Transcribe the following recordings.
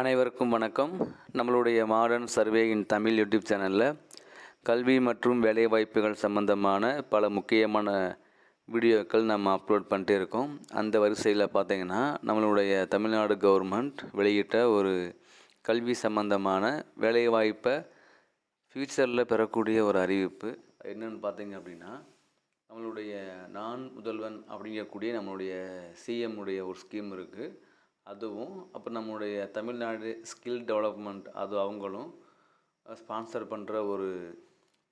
அனைவருக்கும் வணக்கம். நம்மளுடைய modern survey in Tamil YouTube சேனலில் கல்வி மற்றும் வேலைவாய்ப்புகள் சம்பந்தமான பல முக்கியமான வீடியோக்கள் நம்ம அப்லோட் பண்ணிட்டே இருக்கோம். அந்த வரிசையில் பார்த்தீங்கன்னா நம்மளுடைய தமிழ்நாடு கவர்மெண்ட் வெளியிட்ட ஒரு கல்வி சம்பந்தமான வேலைவாய்ப்பை ஃப்யூச்சரில் பெறக்கூடிய ஒரு அறிவிப்பு. என்னென்னு பார்த்தீங்க அப்படின்னா நம்மளுடைய நான் முதல்வன் அப்படிங்கக்கூடிய நம்மளுடைய சிஎம் உடைய ஒரு ஸ்கீம் இருக்குது அதுவும் அப்போ நம்மளுடைய தமிழ்நாடு ஸ்கில் டெவலப்மெண்ட் அது அவங்களும் ஸ்பான்சர் பண்ணுற ஒரு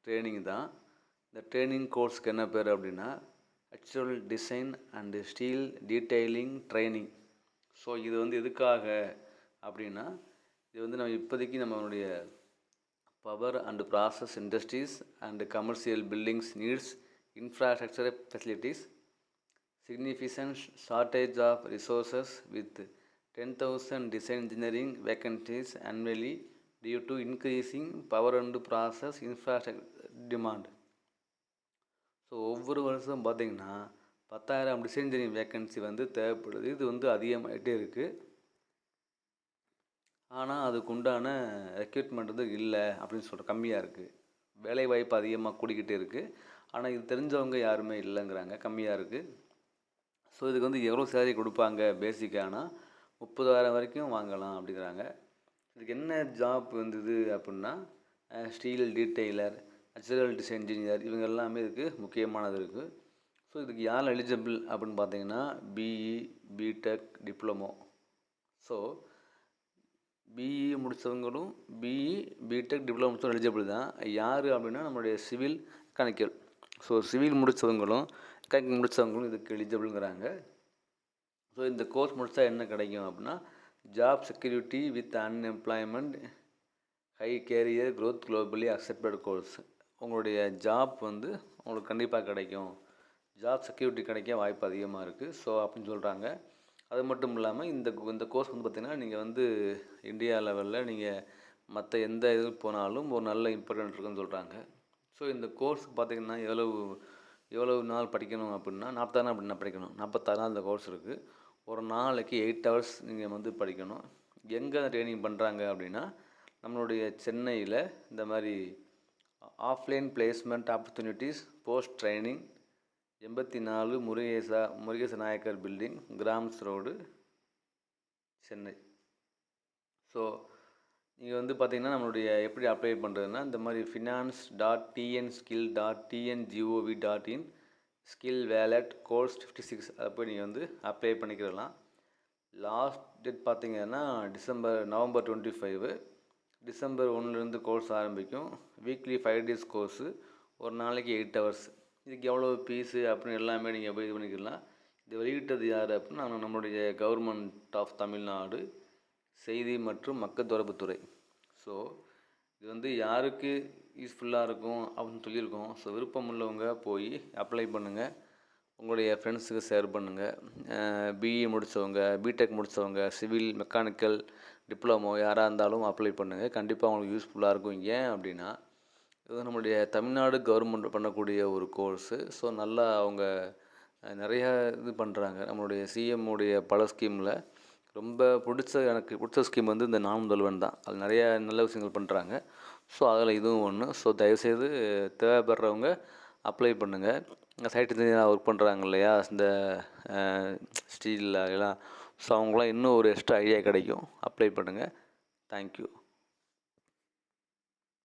ட்ரைனிங் தான். இந்த ட்ரைனிங் கோர்ஸ்க்கு என்ன பேர் அப்படின்னா actual design and steel detailing training so இது வந்து எதுக்காக அப்படின்னா இது வந்து நம்ம இப்போதைக்கு நம்மளுடைய power and process industries and commercial buildings needs infrastructure facilities significant shortage of resources with 10,000 design engineering vacancies annually due to increasing power and process infrastructure demand. So ஒவ்வொரு வருஷம் பார்த்தீங்கன்னா பத்தாயிரம் டிசைன் இன்ஜினியரிங் வேக்கன்சி வந்து தேவைப்படுது. இது வந்து அதிகமாகிட்டே இருக்குது ஆனால் அதுக்கு உண்டான ரெக்யூட்மெண்ட் வந்து இல்லை அப்படின்னு சொல்கிற கம்மியாக இருக்குது வேலை வாய்ப்பு அதிகமாக கூடிக்கிட்டே இருக்குது ஆனால் இது தெரிஞ்சவங்க யாருமே இல்லைங்கிறாங்க. கம்மியாக இருக்குது ஸோ இதுக்கு வந்து எவ்வளோ சேலரி கொடுப்பாங்க? பேசிக்கானால் முப்பதாயிரம் வரைக்கும் வாங்கலாம் அப்படிங்கிறாங்க. இதுக்கு என்ன ஜாப் வந்தது அப்படின்னா ஸ்டீல் டீட்டெய்லர் அச்சுரல் டிசைன் இன்ஜினியர் இவங்க எல்லாமே இதுக்கு முக்கியமானது இருக்குது ஸோ இதுக்கு யார் எலிஜிபிள் அப்படின்னு பார்த்தீங்கன்னா BE BTech diploma so BE முடித்தவங்களும் BE BTech diploma முடித்தவங்க எலிஜிபிள் தான். யார் அப்படின்னா நம்மளுடைய சிவில் கணக்கியல் ஸோ சிவில் முடித்தவங்களும் கணக்கு முடித்தவங்களும் இதுக்கு எலிஜிபிள்ங்கிறாங்க ஸோ இந்த கோர்ஸ் முடித்தா என்ன கிடைக்கும் அப்படின்னா job security with unemployment high career growth globally accepted course உங்களுடைய ஜாப் வந்து உங்களுக்கு கண்டிப்பாக கிடைக்கும். ஜாப் செக்யூரிட்டி கிடைக்க வாய்ப்பு அதிகமாக இருக்குது ஸோ அப்படின்னு சொல்கிறாங்க அது மட்டும் இல்லாமல் இந்த இந்த கோர்ஸ் வந்து பார்த்திங்கன்னா நீங்கள் வந்து இந்தியா லெவலில் நீங்கள் மற்ற எந்த இதுக்கு போனாலும் ஒரு நல்ல இம்பார்ட்டன்ட் இருக்குன்னு சொல்கிறாங்க ஸோ இந்த கோர்ஸுக்கு பார்த்திங்கன்னா எவ்வளவு எவ்வளவு நாள் படிக்கணும் அப்படின்னா நாற்பத்தாறு நாள் அப்படின்னா படிக்கணும். நாற்பத்தாறு நாள் அந்த கோர்ஸ் இருக்குது ஒரு நாளைக்கு எயிட் ஹவர்ஸ் நீங்கள் வந்து படிக்கணும். எங்கே ட்ரைனிங் பண்ணுறாங்க அப்படின்னா நம்மளுடைய சென்னையில் இந்த மாதிரி offline placement opportunities post training எண்பத்தி நாலு Murugesa Murugesa Naicker building Greams road Chennai. So நீங்கள் வந்து பார்த்தீங்கன்னா நம்மளுடைய எப்படி அப்ளை பண்ணுறதுன்னா இந்த மாதிரி finance dot TN skill dot TN GOV dot in skill wallet course fifty six அதை போய் நீங்கள் வந்து அப்ளை பண்ணிக்கிறலாம் லாஸ்ட் டேட் பார்த்தீங்கன்னா December November twenty five December ஒன்றுலேருந்து கோர்ஸ் ஆரம்பிக்கும். வீக்லி ஃபைவ் டேஸ் கோர்ஸு ஒரு நாளைக்கு எயிட் ஹவர்ஸ் இதுக்கு எவ்வளோ ஃபீஸு அப்படின்னு எல்லாமே நீங்கள் போய் இது பண்ணிக்கலாம் இது வெளியிட்டது யார் அப்படின்னா நம்மளுடைய கவர்மெண்ட் ஆஃப் தமிழ்நாடு செய்தி மற்றும் மக்கள் தொடர்புத்துறை ஸோ இது வந்து யாருக்கு யூஸ்ஃபுல்லாக இருக்கும் அப்படின்னு சொல்லியிருக்கோம். ஸோ விருப்பம் உள்ளவங்க போய் அப்ளை பண்ணுங்கள் உங்களுடைய ஃப்ரெண்ட்ஸுக்கு ஷேர் பண்ணுங்கள் பிஇ முடித்தவங்க பிடெக் முடித்தவங்க சிவில் மெக்கானிக்கல் டிப்ளமோ யாராக இருந்தாலும் அப்ளை பண்ணுங்கள் கண்டிப்பாக அவங்களுக்கு யூஸ்ஃபுல்லாக இருக்கும். ஏன் அப்படின்னா இது நம்மளுடைய தமிழ்நாடு கவர்மெண்ட் பண்ணக்கூடிய ஒரு கோர்ஸு ஸோ நல்லா அவங்க நிறையா இது பண்ணுறாங்க நம்மளுடைய சிஎம்முடைய பல ஸ்கீமில் ரொம்ப பிடிச்ச எனக்கு பிடிச்ச ஸ்கீம் வந்து இந்த நான் முதல்வன் தான். அது நிறைய நல்ல விஷயங்கள் பண்ணுறாங்க ஸோ அதில் இதுவும் ஒன்று ஸோ தயவுசெய்து தேவைப்படுறவங்க அப்ளை பண்ணுங்கள் சைட் இன்ஜினியராக ஒர்க் பண்ணுறாங்க இல்லையா? இந்த ஸ்டீலில் எல்லாம். ஸோ அவங்களாம் இன்னும் ஒரு எக்ஸ்ட்ரா ஐடியா கிடைக்கும். அப்ளை பண்ணுங்கள் தேங்க்யூ